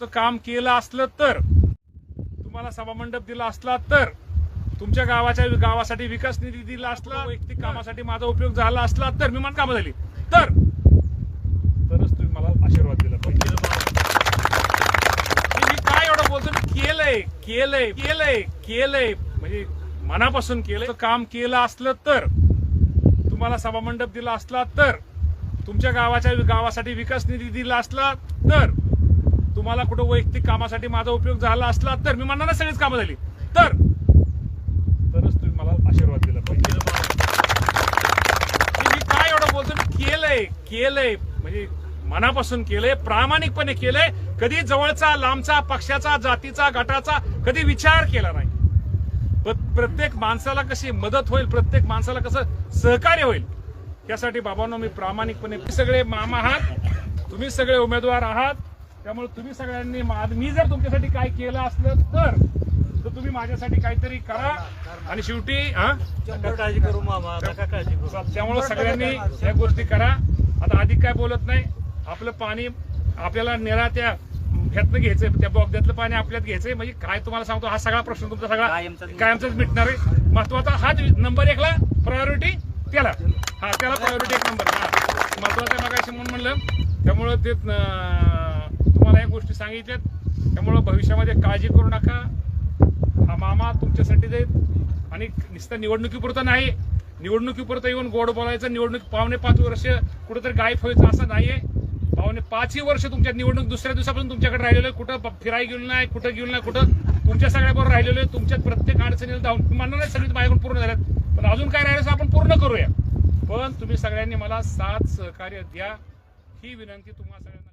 काम केलं असलं तर तुम्हाला सभामंडप दिला असला तर तुमच्या गावाच्या गावासाठी विकास निधी दिला असला वैयक्तिक कामासाठी माझा उपयोग झाला असला तर मी मला कामं झाली. तर तरच तुम्ही मला आशीर्वाद दिला पाहिजे. मी काय एवढं बोलतो? मी केलंय केलंय केलंय केलंय. म्हणजे मनापासून केलंय. काम केलं असलं तर तुम्हाला सभामंडप दिला असला तर तुमच्या गावाच्या गावासाठी विकास निधी दिला असला तर तुम्हाला कुठं वैयक्तिक कामासाठी माझा उपयोग झाला असला तर मी म्हणणार सगळीच कामं झाली. तर तरच तुम्ही मला आशीर्वाद दिला पाहिजे. मी काय एवढं बोलतो? मी केलंय केलंय. म्हणजे मनापासून केलंय प्रामाणिकपणे केलंय. कधी जवळचा लांबचा पक्षाचा जातीचा गटाचा कधी विचार केला नाही. प्रत्येक माणसाला कशी मदत होईल प्रत्येक माणसाला कसं सहकार्य होईल यासाठी बाबांनो मी प्रामाणिकपणे सगळे मामा आहात. तुम्ही सगळे उमेदवार आहात. त्यामुळे तुम्ही सगळ्यांनी मा- मी जर तुमच्यासाठी काय केलं असलं तर तर तुम्ही माझ्यासाठी काहीतरी करा. आणि शेवटी हा? काळजी करू मामा काळजी करू. त्यामुळे सगळ्यांनी या गोष्टी करा. आता अधिक काय बोलत नाही आपलं पाणी आपल्याला निरा त्या ह्यातनं घ्यायचंय त्या बोगद्यातलं पाणी आपल्यात घ्यायचंय. म्हणजे काय तुम्हाला सांगतो हा सगळा प्रश्न तुमचा सगळा कायमचाच मिटणार. आहे. महत्त्वाचा हाच नंबर एकला प्रायोरिटी त्याला. हा त्याला प्रायोरिटी एक नंबर. महत्वाचं मगाशी म्हणून म्हणलं. त्यामुळं ते गोष्टी सांगितल्यात. त्यामुळं भविष्यामध्ये काळजी करू नका. हा मामा तुमच्यासाठी जाईल. आणि नुसतं निवडणुकीपुरतं नाही. निवडणुकीपुरतं येऊन गोड बोलायचं निवडणूक पावणे पाच वर्ष कुठेतरी गायब व्हायचं असं नाही आहे पावणे पाचही वर्ष तुमच्या निवडणूक दुसऱ्या दिवसापासून तुमच्याकडे राहिलेलं आहे. कुठं फिरायला गेलो नाही कुठं गेलो नाही कुठं? तुमच्या सगळ्याबरोबर राहिलेलो आहे. तुमच्यात प्रत्येक अडचणीला धावून म्हणणार नाही सगळी माझ्याकडून पूर्ण झाल्यात. पण अजून काय राहिलं आपण पूर्ण करूया. पण तुम्ही सगळ्यांनी मला साथ सहकार्य द्या. ही विनंती तुम्हाला सगळ्यांना